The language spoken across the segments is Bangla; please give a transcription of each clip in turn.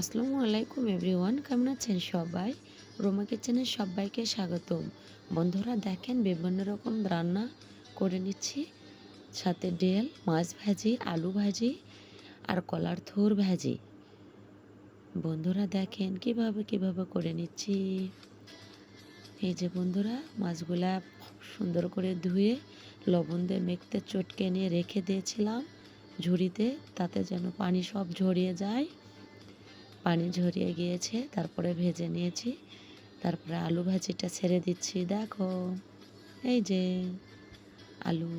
আসসালামু আলাইকুম এভরিওয়ান, কেমন আছেন সবাই? রোমা কিচেনের সবাইকে স্বাগতম। বন্ধুরা, দেখেন বিভিন্ন রকম রান্না করে নিচ্ছি। সাথে ডেল, মাছ ভাজি, আলু ভাজি আর কলার থোর ভাজি। বন্ধুরা, দেখেন কীভাবে কীভাবে করে নিচ্ছি। এই যে বন্ধুরা, মাছগুলা সুন্দর করে ধুয়ে লবণ দিয়ে মেখতে, চটকে নিয়ে রেখে দিয়েছিলাম ঝুড়িতে, তাতে যেন পানি সব ঝরিয়ে যায়। পানি ঝরিয়ে গিয়েছে, তারপরে ভেজে নিয়েছি। তারপরে আলু ভাজিটা ছেড়ে দিচ্ছি। দেখো, এই যে আলু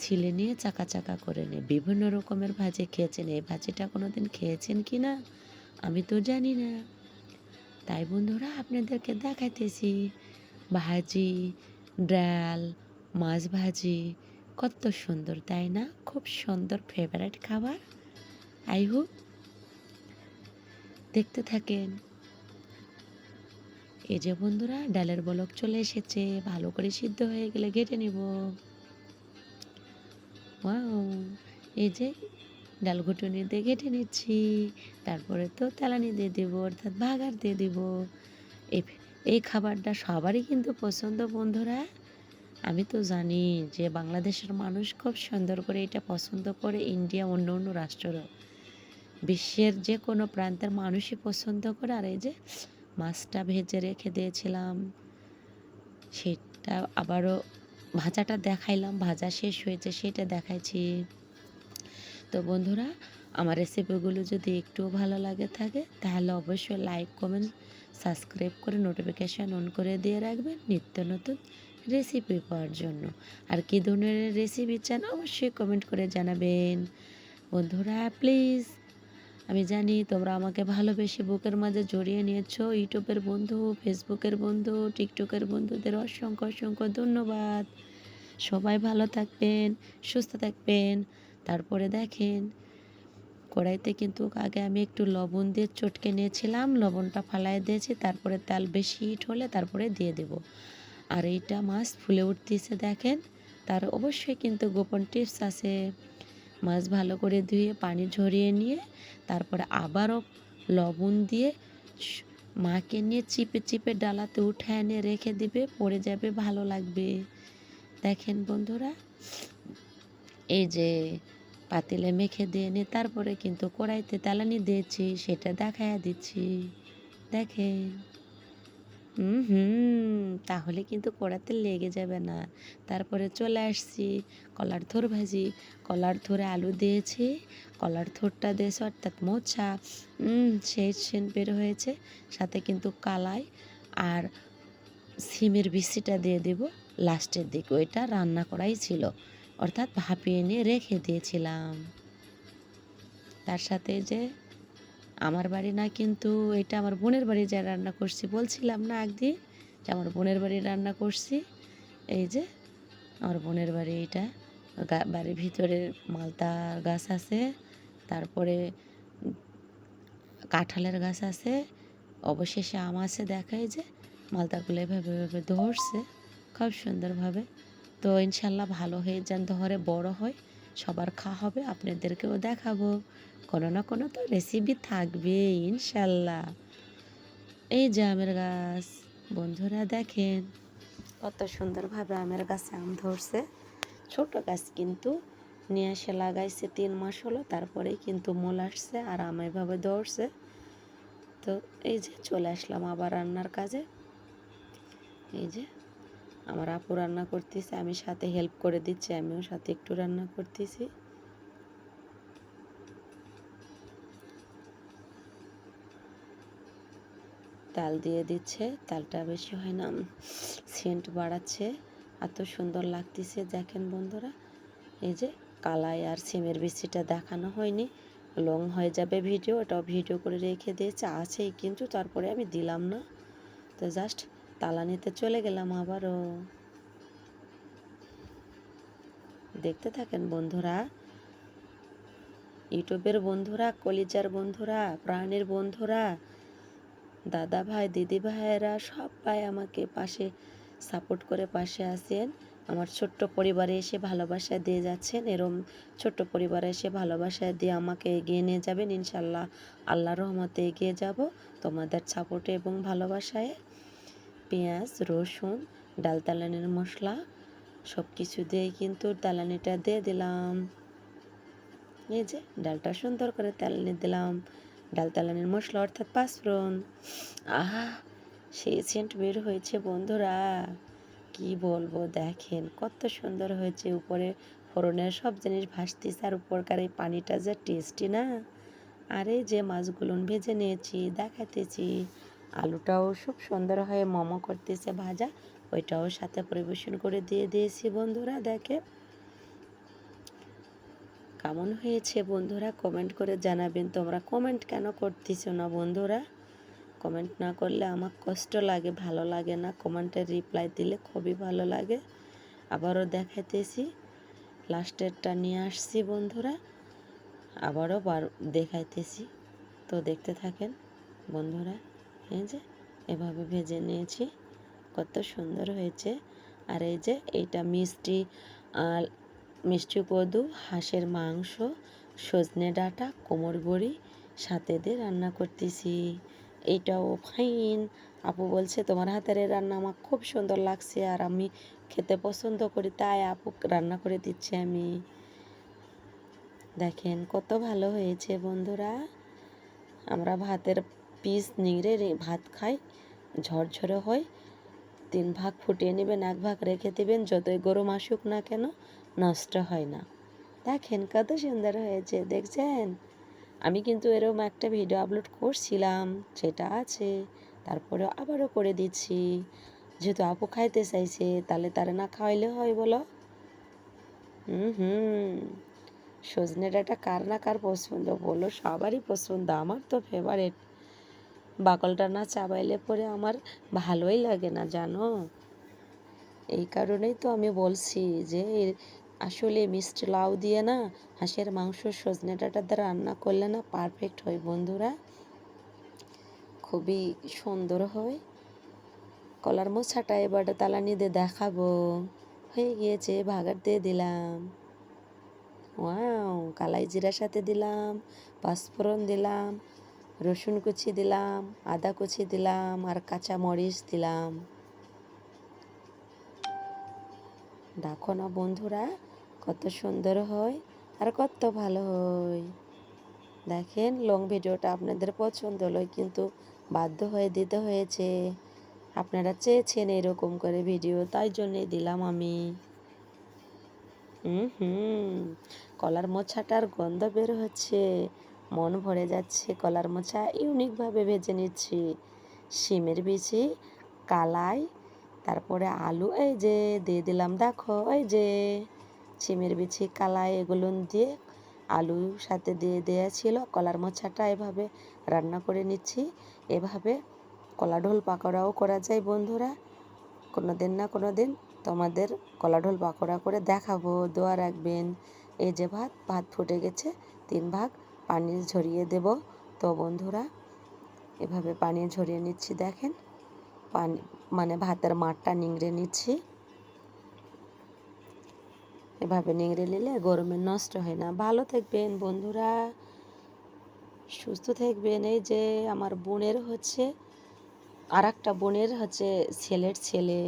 ছিলে নিয়ে চাকা চাকা করে নিয়ে বিভিন্ন রকমের ভাজি খেয়েছেন। এই ভাজিটা কোনো দিন খেয়েছেন কি না? আমি তো জানি না। তাই বন্ধুরা, আপনাদেরকে দেখাইতেছি ভাজি, ডাল, মাছ ভাজি, কত সুন্দর, তাই না? খুব সুন্দর ফেভারিট খাবার। আই হোপ দেখতে থাকেন। এই যে বন্ধুরা, ডালের বলক চলে এসেছে। ভালো করে সিদ্ধ হয়ে গেলে ঘেটে নিব। এই যে ডাল ঘুটুনি দিয়ে ঘেটে নিচ্ছি। তারপরে তো তেলানি দিয়ে দেব, অর্থাৎ ভাগার দিয়ে দিব। এই এই খাবারটা সবারই কিন্তু পছন্দ বন্ধুরা। আমি তো জানি যে বাংলাদেশের মানুষ খুব সুন্দর করে এটা পছন্দ করে, ইন্ডিয়া অন্য অন্য রাষ্ট্রও বিশ্বের যে কোনো প্রান্তের মানুষই পছন্দ করে, আর এই যে মাছটা ভেজে রেখে দিয়েছিলাম, সেটা আবারও ভাজাটা দেখাইলাম, ভাজা শেষ হয়েছে সেটা দেখাইছি। তো বন্ধুরা, আমার রেসিপিগুলো যদি একটুও ভালো লাগে থাকে, তাহলে অবশ্যই লাইক কমেন্ট সাবস্ক্রাইব করে নোটিফিকেশান অন করে দিয়ে রাখবেন নিত্য নতুন রেসিপি পাওয়ার জন্য। আর কী ধরনের রেসিপি চান অবশ্যই কমেন্ট করে জানাবেন। বন্ধুরা প্লিজ আমি জানি তোমরা আমাকে ভালোবেসে বুকের মাঝে জড়িয়ে নিয়েছো। ইউটিউবের বন্ধু, ফেসবুকের বন্ধু, টিকটকের বন্ধুদের অসংখ্য অসংখ্য ধন্যবাদ। সবাই ভালো থাকবেন, সুস্থ থাকবেন। তারপরে দেখেন, কড়াইতে কিন্তু আগে আমি একটু লবণ দিয়ে চটকে নিয়েছিলাম, লবণটা ফালাই দিয়েছি, তারপরে তেল বেশি হিট হলে তারপরে দিয়ে দেব। আর এইটা মাছ ফুলে উঠতেছে দেখেন, তার অবশ্যই কিন্তু গোপন টিপস আছে। মাছ ভালো করে ধুয়ে, পানি ঝরিয়ে নিয়ে, তারপরে আবারও লবণ দিয়ে মাকে নিয়ে চিপে চিপে ডালাতে উঠে এনে রেখে দিবে, পড়ে যাবে, ভালো লাগবে। দেখেন বন্ধুরা, এই যে পাতিলে মেখে দিয়ে নিয়ে তারপরে কিন্তু কড়াইতে তেলানি দিয়েছি, সেটা দেখাইয়া দিচ্ছি। দেখেন। হুম তাহলে কিন্তু কড়াতে লেগে যাবে না। তারপরে চলে আসছি কলার থোর ভাজি। কলার থোরে আলু দিয়েছি, কলার থোরটা দিয়েছে অর্থাৎ মোছা সেই সেন বের হয়েছে, সাথে কিন্তু কালাই আর সিমের বিচিটা দিয়ে দেব। লাস্টের দিকে ওইটা রান্না করাই ছিল, অর্থাৎ ভাপিয়ে নিয়ে রেখে দিয়েছিলাম। তার সাথে যে আমার বাড়ি না কিন্তু এটা আমার বোনের বাড়ি যা রান্না করছি। বলছিলাম না একদিন যে আমার বোনের বাড়ি রান্না করছি। এই যে আমার বোনের বাড়ি এটা। বাড়ির ভিতরে মালতা গাছ আছে, তারপরে কাঁঠালের গাছ আছে। অবশেষে আম আছে দেখায় যে মালতাগুলো এভাবে এভাবে ধরছে। খুব সুন্দরভাবে। তো ইনশাল্লাহ ভালো হয়ে যান ধরে বড় হয়। সবার খাওয়া হবে, আপনাদেরকেও দেখাবো। কোনো না কোনো তো রেসিপি থাকবে, ইনশাল্লাহ। এই যে আমের গাছ, বন্ধুরা দেখেন, কত সুন্দরভাবে আমের গাছে আম ধরছে। ছোট গাছ কিন্তু নিয়ে এসে লাগাইছে, তিন মাস হলো, তারপরে কিন্তু মূল আসছে আর আম এভাবে ধরছে। তো এই যে চলে আসলাম আবার রান্নার কাজে। এই যে আমার আপু রান্না করতেছে, আমি সাথে হেল্প করে দিচ্ছি, আমিও সাথে একটু রান্না করতেছি। তাল দিয়ে দিচ্ছে, তালটা বেশি হয় না, সেন্ট বাড়াচ্ছে, এত সুন্দর লাগতেছে, দেখেন বন্ধুরা, এই যে কালাই আর সিমের বিচিটা দেখানো হয়নি লং হয়ে যাবে ভিডিও ওটাও ভিডিও করে রেখে দিয়েছে, আছেই, কিন্তু তারপরে আমি দিলাম না, তো জাস্ট তালা নিতে চলে গেলাম আবারও। দেখতে থাকেন বন্ধুরা, ইউটিউবের বন্ধুরা, কলিজার বন্ধুরা, প্রাণের বন্ধুরা, দাদা ভাই, দিদি ভাইয়েরা সবাই আমাকে পাশে, সাপোর্ট করে পাশে আসেন আমার ছোট্ট পরিবারে এসে ভালোবাসা দিয়ে যাচ্ছেন, এরম ছোট্ট পরিবারে এসে ভালোবাসা দিয়ে আমাকে এগিয়ে নিয়ে যাবেন। ইনশাল্লাহ আল্লাহ রহমতে এগিয়ে যাব। তোমাদের সাপোর্টে এবং ভালোবাসায় পেঁয়াজ, রসুন, ডাল তালানির মশলা সব কিছু দিয়ে কিন্তু তালানিটা দিয়ে দিলাম। এই যে ডালটা সুন্দর করে তালানি দিলাম। ডাল তালানির মশলা অর্থাৎ পাঁচফোড়ন। আহা, সেই সেন্ট বের হয়েছে বন্ধুরা। কি বলব, দেখেন কত সুন্দর হয়েছে। উপরে ফোড়নের সব জিনিস ভাসতিস আর উপরকার এই পানিটা যে টেস্টি না। আর যে মাছগুলো ভেজে নিয়েছি দেখাতেছি আলুটাও খুব সুন্দর হয়ে মোমো করতেছে ভাজা, ওইটাও সাথে পরিবেশন করে দিয়ে দিয়েছি বন্ধুরা, দেখে। কেমন হয়েছে বন্ধুরা কমেন্ট করে জানাবেন, তোমরা কমেন্ট কেন করতেছো না বন্ধুরা? কমেন্ট না করলে আমার কষ্ট লাগে, ভালো লাগে না কমেন্টের রিপ্লাই দিলে খুবই ভালো লাগে। আবারও দেখাইতেছি লাস্টেরটা নিয়ে আসছি বন্ধুরা, আবারও বার দেখাইতেছি। তো দেখতে থাকেন বন্ধুরা। এই যে, এভাবে ভেজে নিয়েছি। কত সুন্দর হয়েছে। আর এই যে, এইটা মিষ্টি, আর মিষ্টি কদু, হাঁসের মাংস, সজনে ডাঁটা, কোমর বড়ি, সাথে দিয়ে রান্না করতেছি। এইটাও ফাইন। আপু বলছে, তোমার হাতের রান্না আমার খুব সুন্দর লাগছে আর আমি খেতে পছন্দ করি, তাই আপু রান্না করে দিচ্ছি আমি। দেখেন, কত ভালো হয়েছে বন্ধুরা। আমরা ভাতের পিস নিংড়ে ভাত খায় ঝরঝরে হয়। তিন ভাগ ফুটিয়ে নেবেন, এক ভাগ রেখে দেবেন, যতই গরম আসুক না কেন, নষ্ট হয় না। দেখেন কত সুন্দর হয়েছে, দেখছেন? আমি কিন্তু এরকম একটা ভিডিও আপলোড করছিলাম, সেটা আছে তারপরে আবারও করে দিচ্ছি। যেহেতু আপু খাইতে চাইছে, তাহলে তারা না খাওয়াইলে হয় বলো? হুম হুম। সজনে ডাঁটা কার না কার পছন্দ বলো? সবারই পছন্দ, আমার তো ফেভারেট বাকলটা না চাবাইলে পরে আমার ভালোই লাগে না, জানো? এই কারণেই তো আমি বলছি যে, আসলে মিষ্টি লাউ দিয়ে না হাঁসের মাংস সজনে ডাঁটা দিয়ে রান্না করলে না পারফেক্ট হয় বন্ধুরা। খুবই সুন্দর হয়। কলার মোছাটা এবার তালানি দিয়ে দেখাবো। হয়ে গিয়েছে ভাগার দিয়ে দিলাম। ওয়াও, কালাই জিরার সাথে দিলাম, পাঁচফোড়ন দিলাম রসুন কুচি দিলাম, আদা কুচি দিলাম আর কাঁচা মরিচ দিলাম। দেখো না বন্ধুরা, কত সুন্দর হয় আর কত ভালো হয়। দেখেন লং ভিডিওটা আপনাদের পছন্দ হলো, কিন্তু বাধ্য হয়ে দিতে হয়েছে। আপনারা চেয়েছেন এরকম করে ভিডিও তাই জন্যই দিলাম আমি। হুম হুম, কলার মোছাটার গন্ধ বের হচ্ছে। মন ভরে যাচ্ছে কলার মোচা। ইউনিকভাবে ভেজে নিচ্ছি। শিমের বিচি, কালাই, তারপরে আলু, এই যে দিয়ে দিলাম, দেখো, এই যে শিমের বিচি, কালাই, এগুলো দিয়ে আলু সাথে দিয়ে দেওয়া ছিল। কলার মোছাটা এভাবে রান্না করে নিচ্ছি। এভাবে কলা ঢোল পাকোড়াও করা যায়, বন্ধুরা। কোনো দিন না কোনো দিন তোমাদের কলা ঢোল পাকোড়া করে দেখাবো। দোয়া রাখবেন। এই যে ভাত ভাত ফুটে গেছে, তিন ভাগ। পানি ঝরিয়ে দেব। তো বন্ধুরা, এভাবে পানি ঝরিয়ে নিচ্ছি, দেখেন। পানি মানে ভাতের মাঠটা নিংড়ে নিচ্ছি। এভাবে নিংড়ে নিলে গরমে নষ্ট হয় না। ভালো থাকবেন বন্ধুরা, সুস্থ থাকবেন। এই যে আমার বোনের হচ্ছে আর একটা বোনের হচ্ছে ছেলের ছেলে।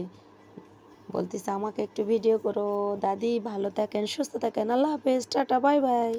বলতেছে, আমাকে একটু ভিডিও করো। দাদি ভালো থাকেন, সুস্থ থাকেন। আল্লাহ হাফেজ। Tata, bye bye.